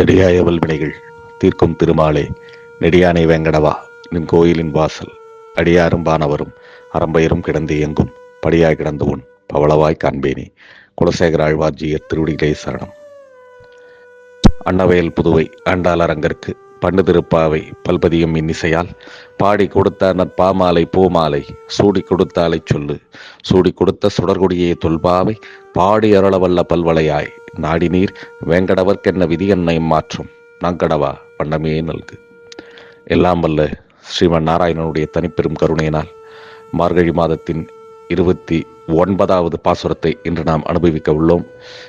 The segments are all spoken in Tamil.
செடியாயவல் வினைகள் தீர்க்கும் திருமாலே நெடியானை வேங்கடவா நின் கோயிலின் வாசல். அடியாரும் பானவரும் அறம்பயரும் கிடந்து இயங்கும் படியாய் கிடந்த உன் பவளவாய் காண்பேனே குலசேகர ஆழ்வார்ஜியர் திருவடிகளே சரணம். அன்னவயல் புதுவை ஆண்டாளரங்கற்கு பண்டு திருப்பாவை பல்பதியும் இன்னிசையால். பாடி கொடுத்த நற்பாமாலை பூமாலை சூடி கொடுத்தாலை சொல்லு. சூடி கொடுத்த சுடர்கொடியே தொல்பாவை பாடி அருளவல்ல பல்வளையாய். நாடி நீர் வேங்கடவர்க்கென்ன விதி என்னை மாற்றும்? நாங்கடவா வண்ணமே நல்கு. எல்லாம் வல்ல ஸ்ரீமன் நாராயணனுடைய தனிப்பெரும் கருணையினால் மார்கழி மாதத்தின் இருபத்தி ஒன்பதாவது பாசுரத்தை இன்று நாம் அனுபவிக்க உள்ளோம்.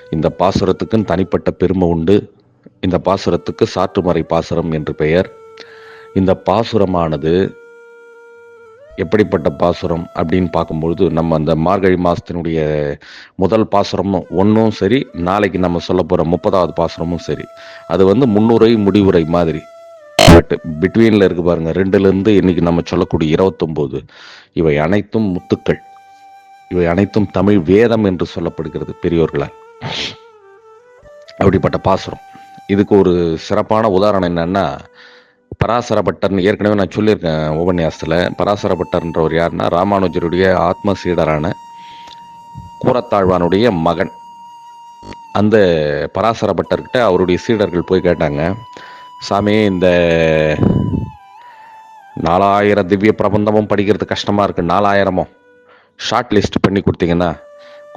இந்த பாசுரத்துக்கும் தனிப்பட்ட பெருமை உண்டு. இந்த பாசுரத்துக்கு சாற்றுமறை பாசுரம் என்று பெயர். இந்த பாசுரமானது எப்படிப்பட்ட பாசுரம் அப்படின்னு பார்க்கும்பொழுது நம்ம அந்த மார்கழி மாதத்தினுடைய முதல் பாசுரமும் ஒன்றும் சரி நாளைக்கு நம்ம சொல்ல போகிற முப்பதாவது பாசுரமும் சரி. அது வந்து முன்னுரை முடிவுரை மாதிரி. பட் பிட்வீனில் இருக்கு பாருங்க ரெண்டுலேருந்து இன்னைக்கு நம்ம சொல்லக்கூடிய இருபத்தொம்போது. இவை அனைத்தும் முத்துக்கள். இவை அனைத்தும் தமிழ் வேதம் என்று சொல்லப்படுகிறது பெரியோர்களால். அப்படிப்பட்ட பாசுரம். இதுக்கு ஒரு சிறப்பான உதாரணம் என்னன்னா பராசரப்பட்டர்னு ஏற்கனவே நான் சொல்லியிருக்கேன் உபன்யாசத்தில். பராசரப்பட்டர்ன்றவர் யாருன்னா ராமானுஜருடைய ஆத்ம சீடரான கூரத்தாழ்வானுடைய மகன். அந்த பராசரபட்டர்கிட்ட அவருடைய சீடர்கள் போய் கேட்டாங்க சாமி இந்த நாலாயிரம் திவ்ய பிரபந்தமும் படிக்கிறது கஷ்டமாக இருக்குது நாலாயிரமும் ஷார்ட் லிஸ்ட் பண்ணி கொடுத்தீங்கன்னா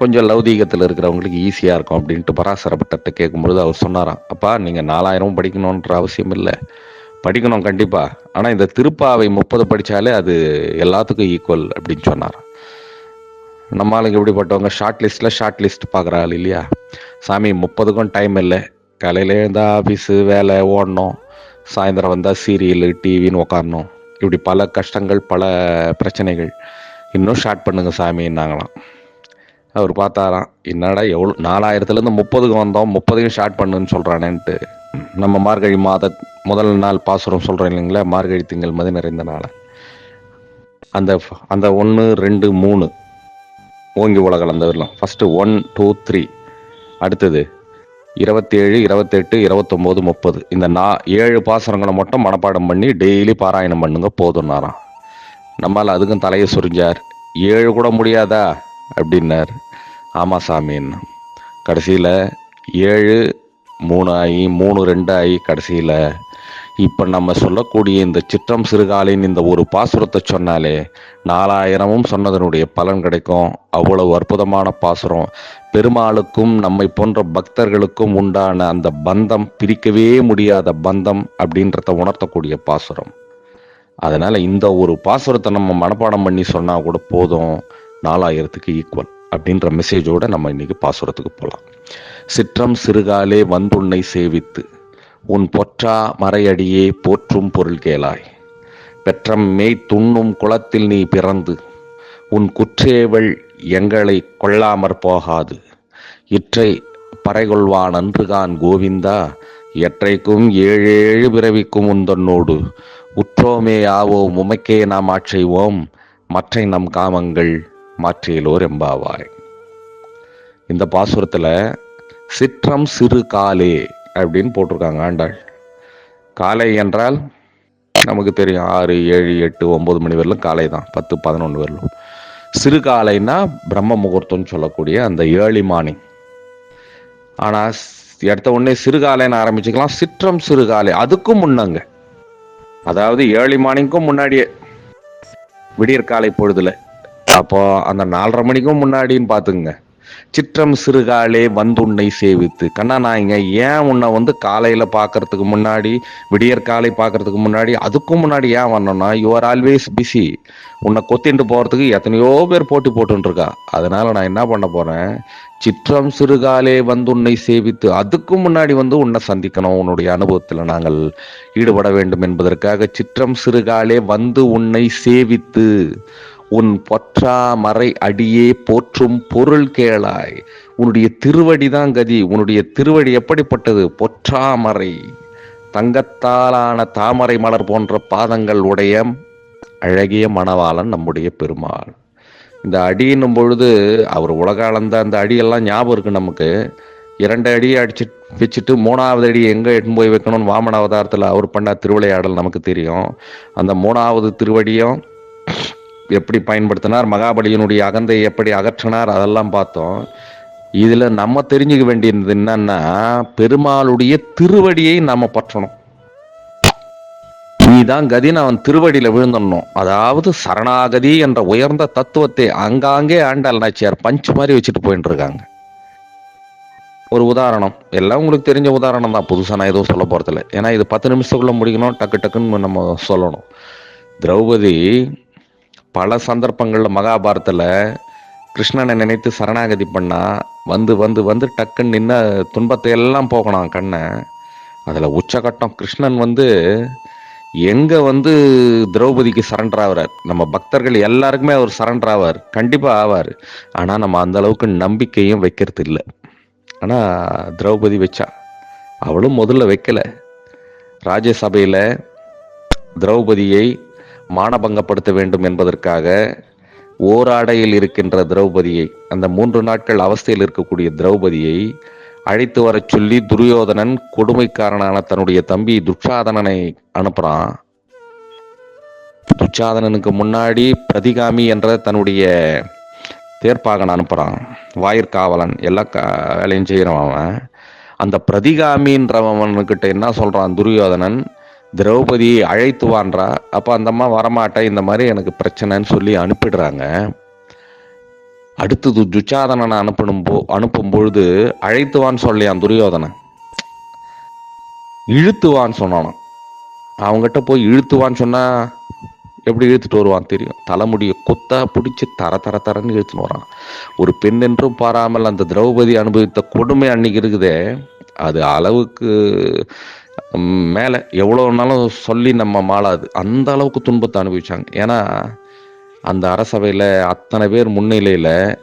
கொஞ்சம் லௌதீகத்தில் இருக்கிறவங்களுக்கு ஈஸியாக இருக்கும் அப்படின்ட்டு பராசரப்பட்டர்கிட்ட கேட்கும்பொழுது அவர் சொன்னாராம் அப்பா நீங்கள் நாலாயிரமும் படிக்கணுன்ற அவசியம் இல்லை. படிக்கணும் கண்டிப்பாக ஆனால் இந்த திருப்பாவை முப்பது படித்தாலே அது எல்லாத்துக்கும் ஈக்குவல் அப்படின்னு சொன்னாராம். நம்ம ஆளுங்க எப்படிப்பட்டவங்க? ஷார்ட் லிஸ்ட்டில் ஷார்ட் லிஸ்ட் பார்க்குற ஆள் இல்லையா? சாமி முப்பதுக்கும் டைம் இல்லை. காலையில் இருந்தால் ஆஃபீஸு வேலை ஓடணும். சாயந்தரம் வந்தால் சீரியல் டிவின்னு உக்காரணும். இப்படி பல கஷ்டங்கள் பல பிரச்சனைகள். இன்னும் ஷார்ட் பண்ணுங்க சாமின்னாங்களாம் அவர் பார்த்தாராம் என்னடா எவ்வளோ நாலாயிரத்துலேருந்து முப்பதுக்கு வந்தோம் முப்பதையும் ஷார்ட் பண்ணுன்னு சொல்கிறானேன்ட்டு நம்ம மார்கழி மாத முதல் நாள் பாசுரம் சொல்கிறோம் இல்லைங்களா மார்கழி திங்கள் மதி நிறைந்த நாள். அந்த அந்த ஒன்று ரெண்டு மூணு ஓங்கி உலகம் அந்த வரலாம் ஃபஸ்ட்டு ஒன் டூ த்ரீ அடுத்தது இருபத்தேழு இருபத்தெட்டு இருபத்தொம்போது முப்பது. இந்த நா ஏழு பாசுரங்களை மட்டும் மனப்பாடம் பண்ணி டெய்லி பாராயணம் பண்ணுங்க போதும்னாராம். நம்மால் அதுக்கும் தலையை சுரிஞ்சார். ஏழு கூட முடியாதா? அப்படின்னார். ஆமாம் சாமின்னு கடைசியில் ஏழு மூணு ஆகி மூணு ரெண்டு ஆகி கடைசியில் இப்போ நம்ம சொல்லக்கூடிய இந்த சிற்றம் சிறுகாலின் இந்த ஒரு பாசுரத்தை சொன்னாலே நாலாயிரமும் சொன்னதனுடைய பலன் கிடைக்கும். அவ்வளவு அற்புதமான பாசுரம். பெருமாளுக்கும் நம்மை போன்ற பக்தர்களுக்கும் உண்டான அந்த பந்தம் பிரிக்கவே முடியாத பந்தம் அப்படின்றத உணர்த்தக்கூடிய பாசுரம். அதனால் இந்த ஒரு பாசுரத்தை நம்ம மனப்பாடம் பண்ணி சொன்னால் கூட போதும். நாலாயிரத்துக்கு ஈக்குவல் அப்படின்ற மெசேஜோடு நம்ம இன்னைக்கு பாசுரத்துக்கு போகலாம் சிற்றம் சிறுகாலே வந்துன்னை சேவித்து உன் பொற்றா மறையடியே போற்றும் பொருள் கேளாய். பெற்றம் மேய் துண்ணும் குளத்தில் நீ பிறந்து உன் குற்றேவள் எங்களை கொள்ளாமற் போகாது. இற்றை பறைகொள்வான் அன்றுகான் கோவிந்தா எற்றைக்கும் ஏழேழு பிறவிக்கும் உந்தன்னோடு. உற்றோமே ஆவோம் உமைக்கே நாம் ஆட்செய்வோம் மற்றை நம் காமங்கள் மாற்றியலோர் எம்பாவாய் இந்த பாசுரத்தில் சிற்றம் சிறு காலே அப்படின்னு போட்டிருக்காங்க ஆண்டாள். காலை என்றால் நமக்கு தெரியும் ஆறு ஏழு எட்டு ஒன்பது மணி வரலும் காலை தான் பத்து பதினொன்று வரலும். சிறு காலைன்னா பிரம்ம முகூர்த்தம்னு சொல்லக்கூடிய அந்த ஏர்லி மார்னிங் ஆனால் எடுத்த உடனே சிறுகாலைன்னு ஆரம்பிச்சுக்கலாம் சிற்றம் சிறுகாலை அதுக்கும் முன்னங்க. அதாவது ஏர்லி மார்னிங்க்கும் முன்னாடியே. விடியற்காலை பொழுதுல. அப்போ அந்த நாலரை மணிக்கும் முன்னாடின்னு பார்த்துங்க சிற்றம் சிறுகாலே வந்து உன்னை சேவித்து. கண்ணா நான் இங்கே ஏன் உன்னை வந்து காலையில பார்க்கறதுக்கு முன்னாடி விடியற் காலை பார்க்கறதுக்கு முன்னாடி அதுக்கும் முன்னாடி ஏன் வரணும்னா யூ ஆர் ஆல்வேஸ் பிஸி உன்னை கொத்திட்டு போறதுக்கு எத்தனையோ பேர் போட்டி போட்டுருக்கா அதனால நான் என்ன பண்ண போறேன்? சிற்றம் சிறுகாலே வந்து உன்னை சேவித்து அதுக்கும் முன்னாடி வந்து உன்னை சந்திக்கணும். உன்னுடைய அனுபவத்தில் நாங்கள் ஈடுபட வேண்டும் என்பதற்காக சிற்றம் சிறுகாலே வந்து உன்னை சேவித்து. உன் பொற்றா மறை அடியே போற்றும் பொருள் கேளாய். உன்னுடைய திருவடி தான் கதி உன்னுடைய திருவடி எப்படிப்பட்டது? பொற்றாமரை. தங்கத்தாலான தாமரை மலர் போன்ற பாதங்கள் உடைய அழகிய மணவாளன் நம்முடைய பெருமாள். இந்த அடின்னும் பொழுது அவர் உலக அளந்த அந்த அடியெல்லாம் ஞாபகம் இருக்கு நமக்கு. இரண்டு அடியை அடிச்சு வச்சுட்டு மூணாவது அடி எங்கே எடுத்துன்னு போய் வைக்கணும்னு வாமன அவதாரத்தில் அவர் பண்ண திருவிளையாடல் நமக்கு தெரியும். அந்த மூணாவது திருவடியும் எப்படி பயன்படுத்தினார் மகாபலியினுடைய அகந்தை எப்படி அகற்றினார் அதெல்லாம் பார்த்தோம். இதில் நம்ம தெரிஞ்சுக்க வேண்டியது என்னன்னா பெருமாளுடைய திருவடியை நம்ம பற்றணும். நீதான் கதின்னு அவன் திருவடியில் விழுந்துடணும். அதாவது சரணாகதி என்ற உயர்ந்த தத்துவத்தை அங்காங்கே ஆண்டாள் நாச்சியார் பஞ்ச் மாதிரி வச்சுட்டு போயிட்டு இருக்காங்க. ஒரு உதாரணம். எல்லாம் உங்களுக்கு தெரிஞ்ச உதாரணம் தான். புதுசாக நான் எதுவும் சொல்ல போகிறதில்ல ஏன்னா இது பத்து நிமிஷத்துக்குள்ளே முடிக்கணும். டக்கு டக்குன்னு நம்ம சொல்லணும். திரௌபதி பல சந்தர்ப்பங்களில் மகாபாரத்தில் கிருஷ்ணனை நினைத்து சரணாகதி பண்ணா வந்து வந்து வந்து டக்குன்னு நின்ன துன்பத்தை எல்லாம் போகணும் கண்ணை. அதில் உச்சகட்டம் கிருஷ்ணன் வந்து எங்கே வந்து திரௌபதிக்கு சரண்டர் ஆகிறார் நம்ம பக்தர்கள் எல்லாருக்குமே அவர் சரண்டர் ஆவார். கண்டிப்பாக ஆவார். ஆனால் நம்ம அந்த அளவுக்கு நம்பிக்கையும் வைக்கிறது இல்லை. ஆனால் திரௌபதி வச்சா. அவளும் முதல்ல வைக்கல. ராஜ்யசபையில் திரௌபதியை மானபங்கப்படுத்த வேண்டும் என்பதற்காக ஓராடையில் இருக்கின்ற திரௌபதியை அந்த மூன்று நாட்கள் அவஸ்தையில் இருக்கக்கூடிய திரௌபதியை அழைத்து வரச் சொல்லி துரியோதனன் கொடுமைக்காரனான தன்னுடைய தம்பி துட்சாதனனை அனுப்புறான். துச்சாதனனுக்கு முன்னாடி பிரதிகாமி என்ற தன்னுடைய தேர்ப்பாகன் அனுப்புறான். வாயிற்காவலன் எல்லா கா- வேலையும் செய்கிறவன் அவன். அந்த பிரதிகாமின்றவன்கிட்ட என்ன சொல்றான் துரியோதனன்? திரௌபதி அழைத்து வான்றா அப்போ அந்த அம்மா வரமாட்டேன் இந்த மாதிரி எனக்கு பிரச்சனைன்னு சொல்லி அனுப்பிடுறாங்க. அடுத்தது துச்சாதனனை அனுப்பணும் போ அனுப்பும் பொழுது அழைத்துவான்னு சொல்லியான் துரியோதனை இழுத்துவான்னு சொன்னானாம் அவங்ககிட்ட போய் இழுத்துவான்னு சொன்னால் எப்படி இழுத்துட்டு வருவான் தெரியும். தலைமுடியை கொத்தா பிடிச்சி தர தர தரன்னு இழுத்துன்னு வரான். ஒரு பெண் என்றும் பாராமல் அந்த திரௌபதி அனுபவித்த கொடுமை அன்னைக்கு இருக்குதே. அது அளவுக்கு மேலே எவ்வளோனாலும் சொல்லி நம்ம மாளாது. அந்த அளவுக்கு துன்பத்தை அனுபவிச்சாங்க. ஏன்னா அந்த அரசவையில் அத்தனை பேர் முன்னிலையில்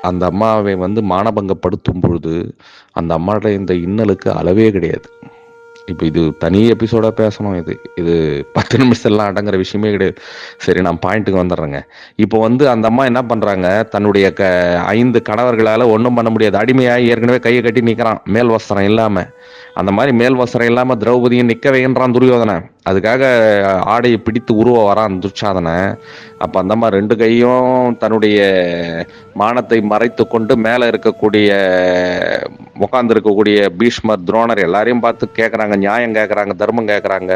அந்த அம்மாவை வந்து மானபங்கப்படுத்தும் பொழுது அந்த அம்மாவோட இந்த இன்னலுக்கு அளவே கிடையாது. இப்போ இது தனி எபிசோடாக பேசணும். இது இது பத்து நிமிஷத்துலாம் அடங்குற விஷயமே கிடையாது. சரி நான் பாயிண்ட்டுக்கு வந்துடுறேங்க. இப்போ வந்து அந்த அம்மா என்ன பண்ணுறாங்க தன்னுடைய க ஐந்து கணவர்களால் ஒன்றும் பண்ண முடியாது. அடிமையாகி ஏற்கனவே கையை கட்டி நிற்கிறான் மேல் வஸ்திரம் இல்லாமல் அந்த மாதிரி மேல் வஸ்திரம் இல்லாமல் திரௌபதியை நிற்க வைன்றான் துரியோதனை. அதுக்காக ஆடையை பிடித்து உருவ வரான் துர்ச்சாதனை அப்போ அந்த மாதிரி ரெண்டு கையும் தன்னுடைய மானத்தை மறைத்து கொண்டு மேலே இருக்கக்கூடிய உட்காந்துருக்கக்கூடிய பீஷ்மர் துரோணர் எல்லாரையும் பார்த்து கேட்குறாங்க நியாயம் கேட்குறாங்க தர்மம் கேட்குறாங்க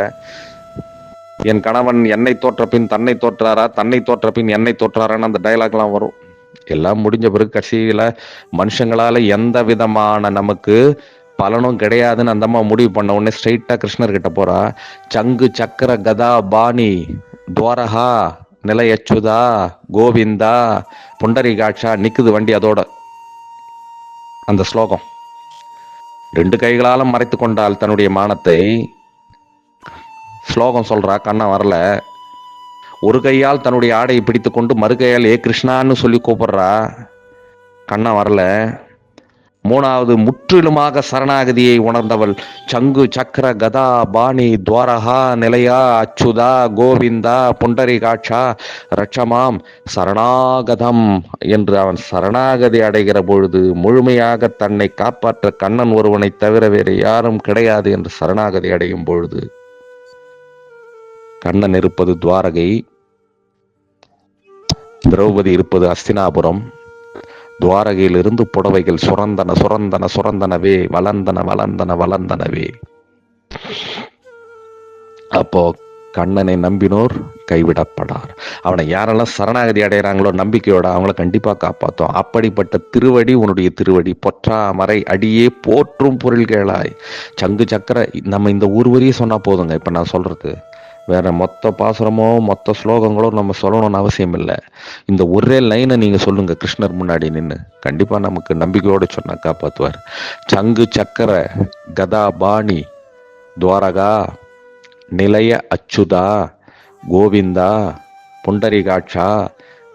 என் கணவன் என்னை தோற்ற பின் தன்னை தோற்றாரா தன்னை தோற்ற பின் என்னை தோற்றாரான்னு அந்த டைலாக்லாம் வரும். எல்லாம் முடிஞ்ச பிறகு கடைசியில் மனுஷங்களால் எந்த விதமான நமக்கு பலனும் கிடையாதுன்னு அந்த அம்மா முடிவு பண்ண உடனே ஸ்ட்ரைட்டாக கிருஷ்ணர்கிட்ட போகிறா சங்கு சக்கர கதா பாணி துவாரகா நிலையச்சுதா கோவிந்தா புண்டரிகாட்சா நிற்குது வண்டி அதோட. அந்த ஸ்லோகம். ரெண்டு கைகளாலும் மறைத்து கொண்டால் தன்னுடைய மானத்தை ஸ்லோகம் சொல்றா கண்ணன் வரல. ஒரு கையால் தன்னுடைய ஆடையை பிடித்துக்கொண்டு மறு கையால் ஏ கிருஷ்ணான்னு சொல்லி கூப்பிடுறா கண்ணன் வரல. மூணாவது முற்றிலுமாக சரணாகதியை உணர்ந்தவள். சங்கு சக்கர கதா பாணி துவாரகா நிலையா அச்சுதா கோவிந்தா புண்டரிகாட்சா ரட்சமாம் சரணாகதம் என்று அவன் சரணாகதி அடைகிற பொழுது முழுமையாக தன்னை காப்பாற்ற கண்ணன் ஒருவனை தவிர வேறு யாரும் கிடையாது என்று சரணாகதி அடையும் பொழுது. கண்ணன் இருப்பது துவாரகை திரௌபதி இருப்பது அஸ்தினாபுரம் துவாரகையிலிருந்து புடவைகள் சுரந்தன சுரந்தன சுரந்தனவே வளர்ந்தன வளர்ந்தன வளர்ந்தனவே. அப்போ கண்ணனை நம்பினோர் கைவிடப்படார். அவனை யாரெல்லாம் சரணாகதி அடைகிறாங்களோ நம்பிக்கையோட அவங்கள கண்டிப்பாக காப்பாற்றும் அப்படிப்பட்ட திருவடி உன்னுடைய திருவடி பொற்றா மறை அடியே போற்றும் பொருள் கேளாய் சங்கு சக்கர நம்ம இந்த ஒரு சொன்னால் போதுங்க இப்போ நான் சொல்கிறது வேற மொத்த பாசுரமோ மொத்த ஸ்லோகங்களோ நம்ம சொல்லணும்னு அவசியம் இல்லை இந்த ஒரே லைனை நீங்க சொல்லுங்க கிருஷ்ணர் முன்னாடி நின்று கண்டிப்பா நமக்கு நம்பிக்கையோடு சொன்னா காப்பாத்துவார். சங்கு சக்கர கதா பாணி துவாரகா நிலைய அச்சுதா கோவிந்தா புண்டரிகாட்சா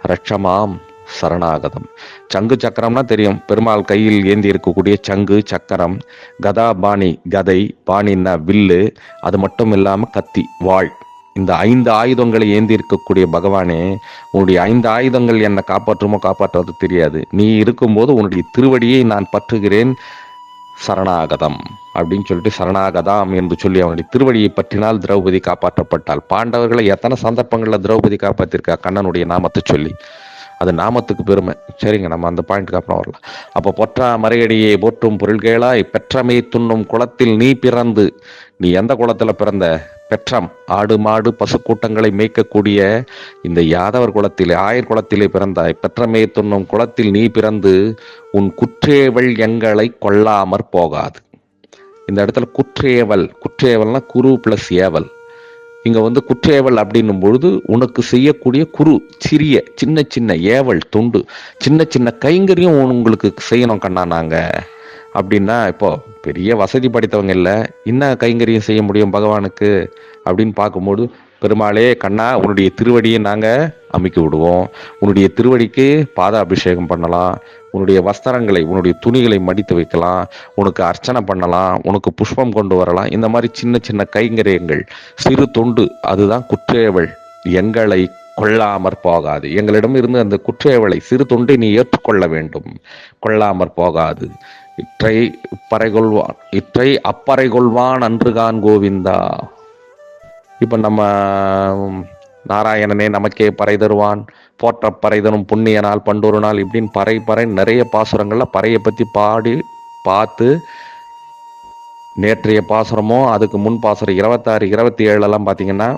ரட்சமாம் சரணாகதம். சங்கு சக்கரம்னா தெரியும். பெருமாள் கையில் ஏந்தி இருக்கக்கூடிய சங்கு சக்கரம் கதா பாணி கதை பாணின்னா வில்லு அது மட்டும் இல்லாமல் கத்தி வாள். இந்த ஐந்து ஆயுதங்களை ஏந்தி இருக்கக்கூடிய பகவானே உன்னுடைய ஐந்து ஆயுதங்கள் என்னை காப்பாற்றுமோ காப்பாற்றுவது தெரியாது. நீ இருக்கும்போது உன்னுடைய திருவடியை நான் பற்றுகிறேன். சரணாகதம் அப்படின்னு சொல்லிட்டு சரணாகதாம் என்று சொல்லி அவனுடைய திருவடியை பற்றினால் திரௌபதி காப்பாற்றப்பட்டாள். பாண்டவர்களை எத்தனை சந்தர்ப்பங்களில் திரௌபதி காப்பாற்றிருக்கா கண்ணனுடைய நாமத்தை சொல்லி. அது நாமத்துக்கு பெருமை. சரிங்க நம்ம அந்த பாயிண்ட்டுக்கு அப்புறம் வரலாம். அப்போ பொற்றா மறையடியை போற்றும் பொருள்களாய் பெற்றமை துண்ணும் குளத்தில் நீ பிறந்து. நீ எந்த குளத்துல பிறந்த? பெற்றம் ஆடு மாடு பசு கூட்டங்களை மேய்க்கக்கூடிய இந்த யாதவர் குளத்தில் ஆயர் குளத்திலே பிறந்தாய். பெற்றமே துண்ணும் குளத்தில் நீ பிறந்து உன் குற்றேவள் எங்களை கொள்ளாமற் போகாது. இந்த இடத்துல குற்றேவல் குற்றேவல்னா குரு பிளஸ் ஏவல். இங்கே வந்து குற்றேவல் அப்படின்னும் பொழுது உனக்கு செய்யக்கூடிய குறு சிறிய சின்ன சின்ன ஏவல் துண்டு சின்ன சின்ன கைங்கரியம் உங்களுக்கு செய்யணும் கண்ணா நாங்கள் அப்படின்னா இப்போ பெரிய வசதி படைத்தவங்க இல்லை என்ன கைங்கரியம் செய்ய முடியும் பகவானுக்கு? அப்படின்னு பார்க்கும்போது பெருமாளே கண்ணா உன்னுடைய திருவடியை நாங்கள் அமைக்க விடுவோம். உன்னுடைய திருவடிக்கு பாத அபிஷேகம் பண்ணலாம். உன்னுடைய வஸ்திரங்களை உன்னுடைய துணிகளை மடித்து வைக்கலாம் உனக்கு அர்ச்சனை பண்ணலாம் உனக்கு புஷ்பம் கொண்டு வரலாம். இந்த மாதிரி சின்ன சின்ன கைங்கரியங்கள் சிறு தொண்டு அதுதான் குற்றேவள் எங்களை கொள்ளாமற் போகாது. எங்களிடம் இருந்து அந்த குற்றேவலை சிறு தொண்டை நீ ஏற்றுக்கொள்ள வேண்டும். கொள்ளாமற் போகாது. இற்றை பறைகொள்வான் இற்றை அப்பறை கொள்வான் அன்றுகான் கோவிந்தா. இப்போ நம்ம நாராயணனே நமக்கே பறை தருவான். போற்ற பறை தரும் புண்ணிய நாள் பண்டொரு நாள் இப்படின்னு பறை பறை நிறைய பாசுரங்களில் பறையை பற்றி பாடி பார்த்து நேற்றைய பாசுரமோ அதுக்கு முன் பாசுரம் இருபத்தாறு இருபத்தி ஏழுலாம் பார்த்தீங்கன்னா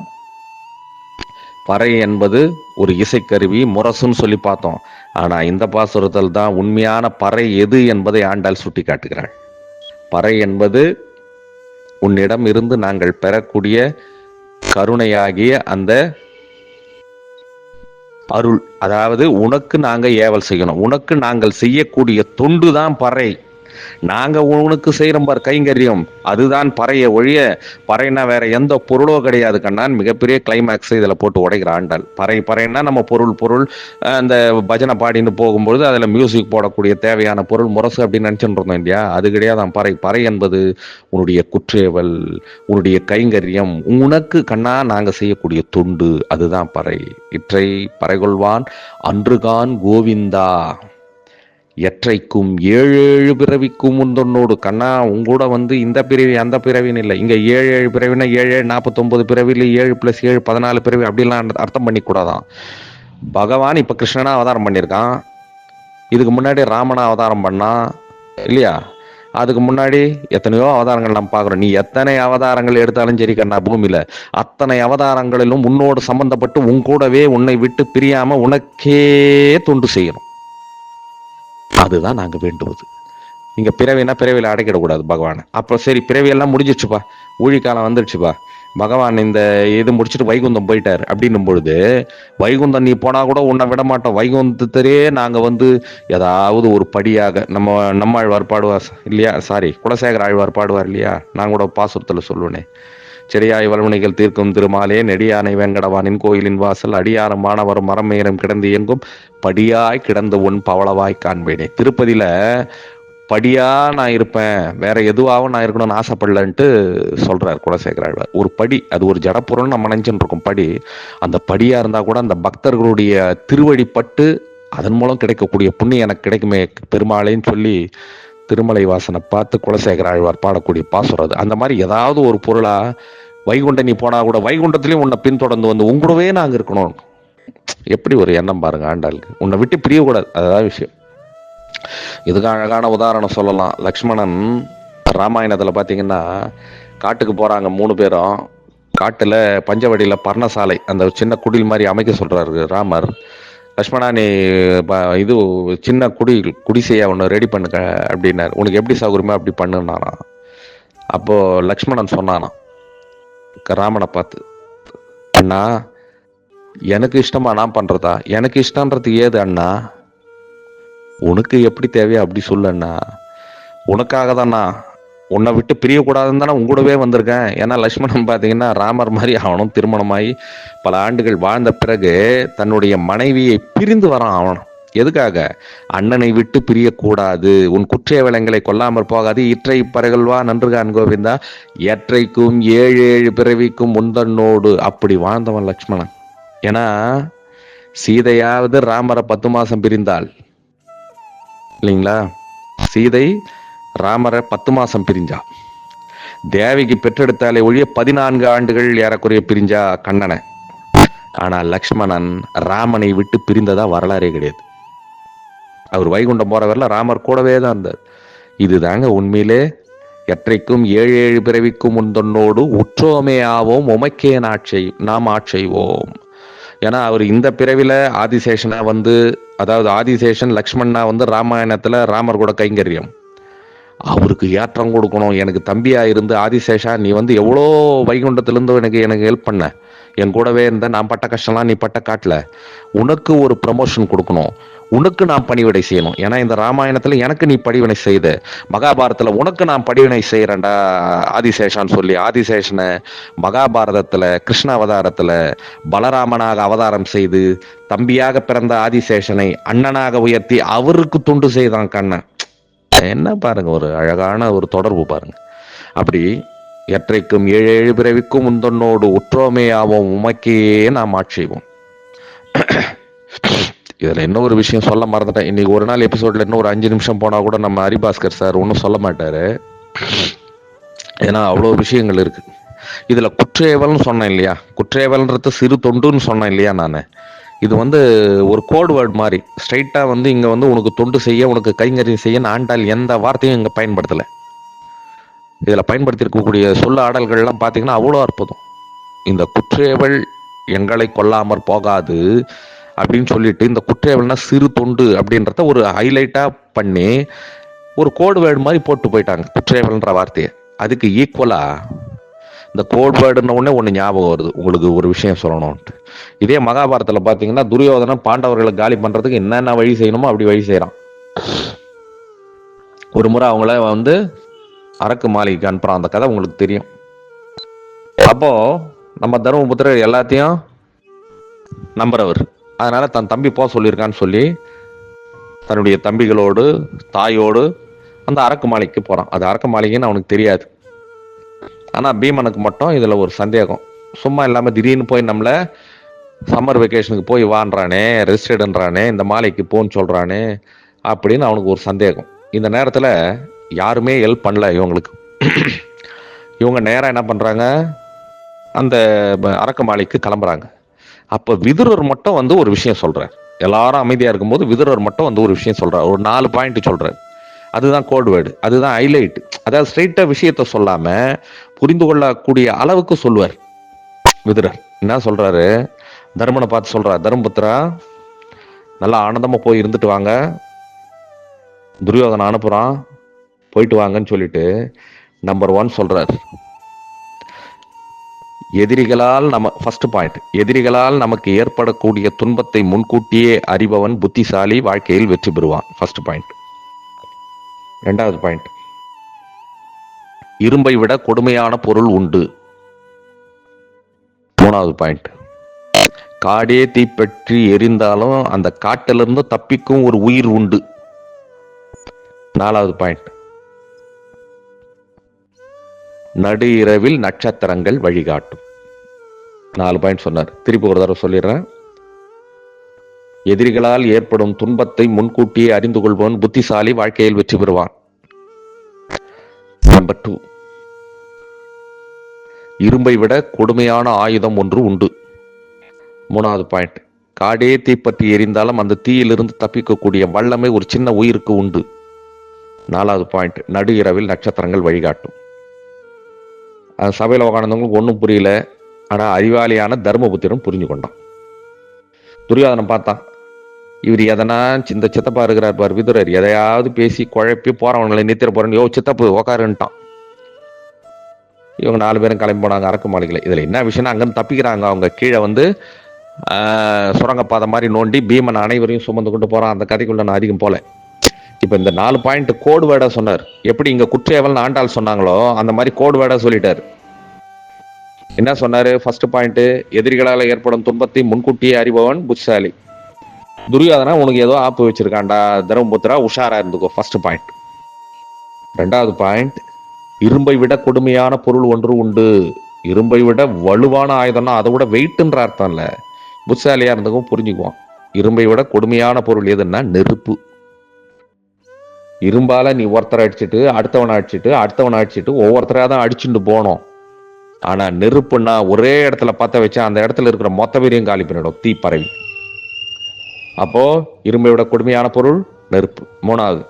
பறை என்பது ஒரு இசைக்கருவி முரசுன்னு சொல்லி பார்த்தோம். ஆனால் இந்த பாசுரத்தில் தான் உண்மையான பறை எது என்பதை ஆண்டாள் சுட்டி காட்டுகிறாள். பறை என்பது உன்னிடம் இருந்து நாங்கள் பெறக்கூடிய கருணையாகிய அந்த அருள். அதாவது உனக்கு நாங்கள் ஏவல் செய்யணும். உனக்கு நாங்கள் செய்யக்கூடிய தொண்டு தான் பறை. நாங்கள் உனக்கு செய்கிறோம் பார் கைங்கரியம். அதுதான் பறைய ஒழிய பறைனா வேற எந்த பொருளோ கிடையாது கண்ணான். மிகப்பெரிய கிளைமேக்ஸை இதில் போட்டு உடைக்கிற ஆண்டாள். பறை பறைன்னா நம்ம பொருள் பொருள் அந்த பஜனை பாடின்னு போகும்பொழுது அதில் மியூசிக் போடக்கூடிய தேவையான பொருள் முரசு அப்படின்னு நினைச்சுட்டு இருந்தோம் இல்லையா? அது கிடையாது பறை பறை என்பது உன்னுடைய குற்றேவல் உன்னுடைய கைங்கரியம். உனக்கு கண்ணா நாங்கள் செய்யக்கூடிய துண்டு அதுதான் பறை. இற்றை பறைகொள்வான் அன்றுகான் கோவிந்தா. எற்றைக்கும் ஏழு ஏழு பிறவிக்கும் உந்தொன்னோடு கண்ணா உங்கூட வந்து இந்த பிறவி அந்த பிறவின்னு இல்லை. இங்கே ஏழு ஏழு பிறவினா ஏழு ஏழு நாற்பத்தொம்பது பிறவியில் ஏழு ப்ளஸ் ஏழு பதினாலு பிறவி அப்படிலாம் அர்த்தம் பண்ணிக்கூடாதான். பகவான் இப்போ கிருஷ்ணனா அவதாரம் பண்ணியிருக்கான். இதுக்கு முன்னாடி ராமனா அவதாரம் பண்ணான் இல்லையா? அதுக்கு முன்னாடி எத்தனையோ அவதாரங்கள் நம்ம பார்க்குறோம். நீ எத்தனை அவதாரங்கள் எடுத்தாலும் சரி கண்ணா பூமியில். அத்தனை அவதாரங்களிலும் உன்னோடு சம்மந்தப்பட்டு உன் கூடவே உன்னை விட்டு பிரியாமல் உனக்கே தொண்டு செய்யணும். அதுதான் நாங்கள் வேண்டுவது. இங்கே பிறவினா பிறவியில் அடைக்கிடக்கூடாது பகவான். அப்போ சரி பிறவியெல்லாம் முடிஞ்சிச்சுப்பா ஊழிக்காலம் வந்துடுச்சுப்பா பகவான் இந்த இது முடிச்சுட்டு வைகுந்தம் போயிட்டார். அப்படின்னும் பொழுது வைகுந்தம் நீ போனால் கூட உன்னை விட மாட்டோம். வைகுந்தத்திலே நாங்கள் வந்து ஏதாவது ஒரு படியாக நம்ம நம்மாழ்வார் பாடுவார் இல்லையா? சாரி குலசேகர ஆழ்வார் பாடுவார் இல்லையா? நான் கூட பாசுரத்தில் சொல்லுவேனே. செடியாய் வல்முனைகள் தீர்க்கும் திருமாலே நெடியானை வேங்கடவானின் கோயிலின் வாசல் அடியாரம் மாணவரும் மரமேரம் கிடந்து எங்கும் படியாய் கிடந்த உன் பவளவாய் காண்பேனே. திருப்பதியில படியா நான் இருப்பேன் வேற எதுவாகவும் நான் இருக்கணும்னு ஆசைப்படலன்ட்டு சொல்றார் குலசேகர ஆழ்வார் ஒரு படி அது ஒரு ஜடப்புறம் நம்ம நினைச்சுட்டு இருக்கும். படி அந்த படியா இருந்தா கூட அந்த பக்தர்களுடைய திருவடி பட்டு அதன் மூலம் கிடைக்கக்கூடிய புண்ணியம் எனக்கு கிடைக்குமே பெருமாளேன்னு சொல்லி திருமலை வாசனை பார்த்து குலசேகர ஆழ்வார் பாடக்கூடிய பாசுரம் அது. அந்த மாதிரி ஏதாவது ஒரு பொருளாக வைகுண்டம் நீ போனா கூட வைகுண்டத்திலையும் உன்னை பின்தொடர்ந்து வந்து உங்களவே நாங்கள் இருக்கணும். எப்படி ஒரு எண்ணம் பாருங்க ஆண்டாளுக்கு. உன்னை விட்டு பிரியக்கூடாது அதுதான் விஷயம். இதுக்கு அழகான உதாரணம் சொல்லலாம். லக்ஷ்மணன் ராமாயணத்தில் பார்த்தீங்கன்னா காட்டுக்கு போகிறாங்க மூணு பேரும். காட்டில் பஞ்சவடியில் பர்ணசாலை அந்த சின்ன குடில் மாதிரி அமைக்க சொல்கிறாரு ராமர். லக்ஷ்மணா நீ ப- இது சின்ன குடி குடிசையை ஒன்று ரெடி பண்ணுங்க அப்படின்னாரு. உனக்கு எப்படி சௌகரியமோ அப்படி பண்ணுனாராம் அப்போது லக்ஷ்மணன் சொன்னானா ராமனை பார்த்து அண்ணா எனக்கு இஷ்டமா நான் பண்றதா? எனக்கு இஷ்டன்றது ஏது அண்ணா? உனக்கு எப்படி தேவையோ அப்படி சொல்லு அண்ணா. உனக்காக தானா உன்னை விட்டு பிரியக்கூடாதுன்னு தானே உங்கூடவே வந்திருக்கேன். ஏன்னா லக்ஷ்மணன் பார்த்தீங்கன்னா ராமர் மாதிரி அவனும் திருமணமாகி பல ஆண்டுகள் வாழ்ந்த பிறகு தன்னுடைய மனைவியை பிரிந்து வரான் அவனும் எதுக்காக? அண்ணனை விட்டு பிரியக்கூடாது. உன் குற்றைய விலங்களை கொல்லாமற் போகாது. இற்றை பறகல்வா நன்றுகான் கோவிந்தா. எற்றைக்கும் ஏழு ஏழு பிறவிக்கும் முந்தன்னோடு அப்படி வாழ்ந்தவன் லக்ஷ்மணன். ஏன்னா சீதையாவது ராமரை பத்து மாசம் பிரிந்தாள். இல்லைங்களா? சீதை ராமரை பத்து மாசம் பிரிஞ்சா. தேவிக்கு பெற்றெடுத்தாலே ஒழிய பதினான்கு ஆண்டுகள் ஏறக்குறைய பிரிஞ்சா கண்ணனை. ஆனால் லக்ஷ்மணன் ராமனை விட்டு பிரிந்ததா வரலாறே கிடையாது. அவர் வைகுண்டம் போறவரில் ராமர் கூடவே தான் இருந்தார். இதுதாங்க உண்மையிலே எற்றைக்கும் ஏழு ஏழு பிறவிக்கும் முந்தன்னோடு உற்றோமே ஆவோம் உமைக்கே நாட்செய் நாம் ஆட்செய்வோம் ஏன்னா அவர் இந்த பிறவில ஆதிசேஷனா வந்து அதாவது ஆதிசேஷன் லக்ஷ்மணா வந்து ராமாயணத்துல ராமர் கூட கைங்கரியம். அவருக்கு ஏற்றம் கொடுக்கணும். எனக்கு தம்பியாக இருந்து ஆதிசேஷா நீ வந்து எவ்வளோ வைகுண்டத்துலேருந்து எனக்கு எனக்கு ஹெல்ப் பண்ண. என் கூடவே இருந்த நான் பட்ட கஷ்டம்லாம் நீ பட்ட காட்டல. உனக்கு ஒரு ப்ரமோஷன் கொடுக்கணும். உனக்கு நான் பணிவிடை செய்யணும். ஏன்னா இந்த ராமாயணத்தில் எனக்கு நீ படிவினை செய்த. மகாபாரதத்தில் உனக்கு நான் படிவினை செய்கிறேன்டா ஆதிசேஷான்னு சொல்லி ஆதிசேஷனை மகாபாரதத்தில் கிருஷ்ண அவதாரத்தில் பலராமனாக அவதாரம் செய்து தம்பியாக பிறந்த ஆதிசேஷனை அண்ணனாக உயர்த்தி அவருக்கு தொண்டு செய்தான் கண்ணன். என்ன பாருங்க ஒரு அழகான ஒரு தொடர்பு பாருங்க. அப்படி எற்றைக்கும் ஏழு ஏழு பிறவிக்கும் முந்தொன்னோடு உற்றோமையாவும் உமக்கே நாம் ஆட்சேவோம் இதுல இன்னொரு விஷயம் சொல்ல மறந்துட்டேன். இன்னைக்கு ஒரு நாள் எபிசோடில் இன்னும் ஒரு அஞ்சு நிமிஷம் போனால் கூட நம்ம ஹரிபாஸ்கர் சார் ஒன்றும் சொல்ல மாட்டார். ஏன்னா அவ்வளோ விஷயங்கள் இருக்குது இதில் குற்றேவல்னு சொன்னேன் இல்லையா? குற்றேவல்ன்றது சிறு தொண்டுன்னு சொன்னேன் இல்லையா நான்? இது வந்து ஒரு கோட் வேர்ட் மாதிரி. ஸ்ட்ரைட்டாக வந்து இங்கே வந்து உனக்கு தொண்டு செய்ய உனக்கு கைங்கறி செய்ய ஆண்டால் எந்த வார்த்தையும் இங்கே பயன்படுத்தலை. இதில் பயன்படுத்தியிருக்கக்கூடிய சொல்ல ஆடல்கள்லாம் பார்த்தீங்கன்னா அவ்வளோ அற்புதம். இந்த குற்றேவல் எங்களை கொல்லாமற் போகாது அப்படின்னு சொல்லிட்டு இந்த குற்றேவல்னா சிறு தொண்டு அப்படின்றத ஒரு ஹைலைட்டாக பண்ணி ஒரு கோடு வேர்டு மாதிரி போட்டு போயிட்டாங்க குற்றேவல்ன்ற வார்த்தையை. அதுக்கு ஈக்குவலாக இந்த கோட்பாடுன உடனே ஒன்று ஞாபகம் வருது. உங்களுக்கு ஒரு விஷயம் சொல்லணும்ட்டு இதே மகாபாரதத்தில் பார்த்தீங்கன்னா துரியோதனன் பாண்டவர்களை காலி பண்ணுறதுக்கு என்னென்ன வழி செய்யணுமோ அப்படி வழி செய்கிறான் ஒரு முறை அவங்கள வந்து அரக்கு மாளிகைக்கு அனுப்புகிறான் அந்த கதை உங்களுக்கு தெரியும். அப்போ நம்ம தர்மபுத்திரர் எல்லாத்தையும் நம்புறவர். அதனால தன் தம்பி போக சொல்லியிருக்கான்னு சொல்லி தன்னுடைய தம்பிகளோடு தாயோடு அந்த அரக்கு மாளிகைக்கு போகிறான் அது அரக்கு மாளிகைன்னு அவனுக்கு தெரியாது. ஆனால் பீமனுக்கு மட்டும் இதில் ஒரு சந்தேகம். சும்மா இல்லாமல் திடீர்னு போய் நம்மளை சம்மர் வெக்கேஷனுக்கு போய் வான்றானே ரெஜிஸ்டர்டுன்றானே இந்த மாலைக்கு போன்னு சொல்கிறானே அப்படின்னு அவனுக்கு ஒரு சந்தேகம். இந்த நேரத்தில் யாருமே ஹெல்ப் பண்ணல இவங்களுக்கு. இவங்க நேராக என்ன பண்ணுறாங்க அந்த அரக்க மாலைக்கு கிளம்புறாங்க. அப்போ விதுரர் மட்டும் வந்து ஒரு விஷயம் சொல்கிறார் எல்லாரும் அமைதியாக இருக்கும்போது விதுரர் மட்டும் வந்து ஒரு விஷயம் சொல்கிறார் ஒரு நாலு பாயிண்ட் சொல்கிறார் அதுதான் கோட் வேர்டு அதுதான் ஹைலைட் அதாவது ஸ்ட்ரெயிட்டாக விஷயத்த சொல்லாமல் புரிந்து கொள்ளக்கூடிய அளவுக்கு சொல்லுவார். விதுரர் என்ன சொல்றாரு? தர்மனை பார்த்து சொல்றார் தர்மபுத்திரா நல்லா ஆனந்தமா போய் இருந்துட்டு வாங்க. துரியோதனை அனுப்புறான். போயிட்டு வாங்கன்னு சொல்லிட்டு நம்பர் ஒன் சொல்றார். எதிரிகளால் நம்ம ஃபர்ஸ்ட் பாயிண்ட் எதிரிகளால் நமக்கு ஏற்படக்கூடிய துன்பத்தை முன்கூட்டியே அறிபவன் புத்திசாலி வாழ்க்கையில் வெற்றி பெறுவான். ஃபர்ஸ்ட் பாயிண்ட் ரெண்டாவது பாயிண்ட் இரும்பை விட கொடுமையான பொருள் உண்டு. மூணாவது பாயிண்ட் காடே தீப்பற்றி எரிந்தாலும் அந்த காட்டிலிருந்து தப்பிக்கும் ஒரு உயிர் உண்டு. நாலாவது பாயிண்ட் நடு இரவில் நட்சத்திரங்கள் வழிகாட்டும். நாலு பாயிண்ட் சொன்னார். திருப்பி ஒரு தடவை சொல்லிடுறேன். எதிரிகளால் ஏற்படும் துன்பத்தை முன்கூட்டியே அறிந்து கொள்பவன் புத்திசாலி வாழ்க்கையில் வெற்றி பெறுவான். நம்பர் டூ இரும்பை விட கொடுமையான ஆயுதம் ஒன்று உண்டு. மூணாவது பாயிண்ட் காடே தீப்பற்றி எரிந்தாலும் அந்த தீயிலிருந்து தப்பிக்கக்கூடிய வல்லமை ஒரு சின்ன உயிருக்கு உண்டு. நாலாவது பாயிண்ட் நடு இரவில் நட்சத்திரங்கள் வழிகாட்டும். அது சபையில் உக்காந்தவங்களுக்கு ஒன்றும் புரியல. ஆனால் அறிவாளியான தர்மபுத்திரன் புரிஞ்சு கொண்டான். துரியோதனம் பார்த்தான். இவர் எதனா இந்த சித்தப்பா இருக்கிறார் பார் விதுரர். எதையாவது பேசி குழப்பி போறவங்களை நித்திர போறேன் யோ சித்தப்பு உக்காருன்ட்டான். இவங்க நாலு பேரும் கிளம்பி போனாங்க அரக்கு மாளிகையில். இதில் என்ன விஷயம்னா அங்கேருந்து தப்பிக்கிறாங்க. அவங்க கீழே வந்து சுரங்கப்பாதை மாதிரி நோண்டி பீமன் அனைவரையும் சுமந்து கொண்டு போகிறான் அந்த கதைக்குள்ள நான் அதிகம் போல. இப்போ இந்த நாலு பாயிண்ட் கோடு வேர்டாக சொன்னார். எப்படி இங்கே குற்றேவல் ஆண்டாள் சொன்னாங்களோ அந்த மாதிரி கோடு வேர்டாக சொல்லிட்டார். என்ன சொன்னார்? ஃபர்ஸ்ட் பாயிண்ட் எதிரிகளால் ஏற்படும் துன்பத்தை முன்கூட்டியே அறிபவன் புத்திசாலி. துரியோதனா உனக்கு ஏதோ ஆப்பு வச்சிருக்கான்டா தர்மபுத்திரா உஷாரா இருந்துக்கோ ஃபர்ஸ்ட் பாயிண்ட் ரெண்டாவது பாயிண்ட் இரும்பை விட கொடுமையான பொருள் ஒன்று உண்டு. இரும்பை விட வலுவான ஆயுதம்னா அதை விட வெயிட்டுன்ற அர்த்தம் இல்லை. புத்தாலியாக இருந்துக்கும் புரிஞ்சுக்குவோம் இரும்பை விட கொடுமையான பொருள் எதுன்னா நெருப்பு. இரும்பால நீ ஒருத்தரை அடிச்சிட்டு அடுத்தவனை அடிச்சுட்டு அடுத்தவனை அடிச்சுட்டு ஒவ்வொருத்தராக தான் அடிச்சுட்டு போனோம். ஆனால் நெருப்புன்னா ஒரே இடத்துல பற்ற வச்சா அந்த இடத்துல இருக்கிற மொத்த வீரையும் காலி பண்ணிடும் தீ பரவி அப்போ இரும்பை விட கொடுமையான பொருள் நெருப்பு. மூணாவது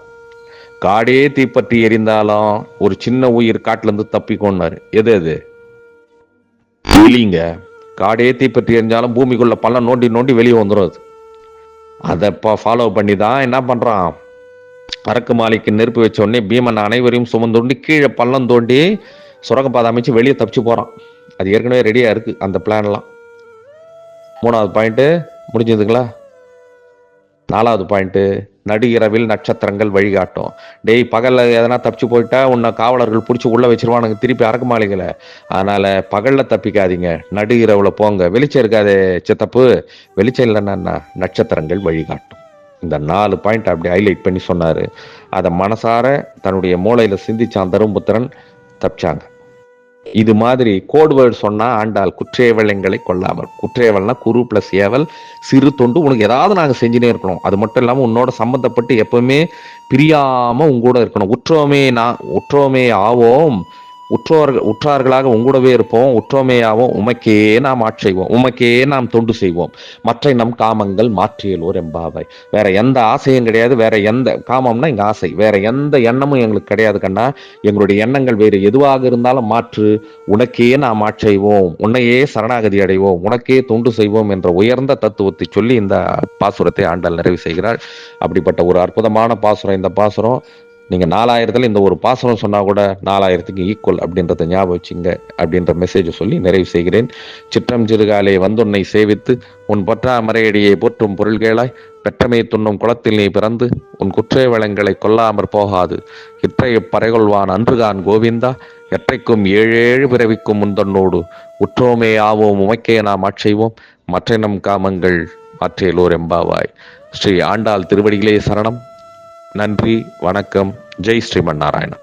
காடே தீப்பற்றி எரிந்தாலும் ஒரு சின்ன உயிர் காட்டிலேருந்து இருந்து எது எது எலிங்க காடே தீப்பற்றி எரிஞ்சாலும் பூமிக்குள்ள பள்ளம் நோண்டி நோண்டி வெளியே வந்துடும் அது. அதை இப்போ ஃபாலோ பண்ணி தான் என்ன பண்ணுறான் அரக்கு மாலைக்கு நெருப்பு வச்ச உடனே பீமன் அனைவரையும் சுமந்தோண்டி கீழே பள்ளம் தோண்டி சுரங்கப்பாதை அமைச்சு வெளியே தப்பிச்சு போகிறான் அது ஏற்கனவே ரெடியாக இருக்கு அந்த பிளான்லாம் மூணாவது பாயிண்ட்டு முடிஞ்சதுங்களா? நாலாவது பாயிண்ட்டு நடு இரவில் நட்சத்திரங்கள் வழிகாட்டும். டேய் பகலில் எதனா தப்பிச்சு போயிட்டா உன்னை காவலர்கள் பிடிச்சி உள்ளே வச்சிருவானுங்க திருப்பி அரக்கு மாளிகளை அதனால் பகலில் தப்பிக்காதீங்க. நடு இரவில் போங்க. வெளிச்சம் இருக்காதே சித்தப்பு. வெளிச்சம் இல்லைன்னா நட்சத்திரங்கள் வழிகாட்டும். இந்த நாலு பாயிண்ட் அப்படி ஹைலைட் பண்ணி சொன்னார். அதை மனசார தன்னுடைய மூளையில் சிந்திச்சான் தரும்புத்திரன் தப்பிச்சாங்க. இது மாதிரி கோட்வேர்டு சொன்னால் சொன்னா ஆண்டாள் குற்றேவலங்களை கொள்ளாமல் குற்றேவல்னா குரு பிளஸ் ஏவல் சிறு தொண்டு உனக்கு ஏதாவது நாங்கள் செஞ்சுனே இருக்கணும். அது மட்டும் இல்லாமல் உன்னோட சம்மந்தப்பட்டு எப்பவுமே பிரியாம உங்கூட இருக்கணும். உற்றோமே நான் உற்றோமே ஆவோம். உற்றோர்கள் உற்றார்களாக உங்கூடவே இருப்போம். உற்றோமையாவும் உமக்கே நாம் ஆட்செய்வோம் உமக்கே நாம் தொண்டு செய்வோம். மற்ற நம் காமங்கள் மாற்றியலோர் எம்பாவை வேற எந்த ஆசையும் கிடையாது. வேற எந்த காமம்னா எங்கள் ஆசை. வேற எந்த எண்ணமும் எங்களுக்கு கிடையாது கண்ணா. எங்களுடைய எண்ணங்கள் வேறு எதுவாக இருந்தாலும் மாற்று. உனக்கே நாம் ஆட்செய்வோம் உன்னையே சரணாகதி அடைவோம். உனக்கே தொண்டு செய்வோம் என்ற உயர்ந்த தத்துவத்தை சொல்லி இந்த பாசுரத்தை ஆண்டாள் நிறைவு செய்கிறாள் அப்படிப்பட்ட ஒரு அற்புதமான பாசுரம். இந்த பாசுரம் நீங்கள் நாலாயிரத்தில் இந்த ஒரு பாசனம் சொன்னால் கூட நாலாயிரத்துக்கு ஈக்குவல் அப்படின்றத ஞாபகம் வச்சுங்க அப்படின்ற மெசேஜை சொல்லி நிறைவு செய்கிறேன். சிற்றம் சிறுகாலே வந்துன்னை சேவித்து உன் பற்றா மறையடியை போற்றும் பொருள்களாய் பெற்றமை துண்ணும் குளத்தில் நீ பிறந்து உன் குற்றை வளங்களை கொல்லாமற் போகாது. இற்றைய பறைகொள்வான் அன்றுகான் கோவிந்தா எற்றைக்கும் ஏழேழு பிறவிக்கும் முந்தன்னோடு. உற்றோமே ஆவோம் உமைக்கே நாம் ஆட்செய்வோம் மற்ற நம் காமங்கள் மாற்றியலோர் எம்பாவாய் ஸ்ரீ ஆண்டாள் திருவடிகளே சரணம். நன்றி வணக்கம். ஜெய் ஸ்ரீமன் நாராயணன்.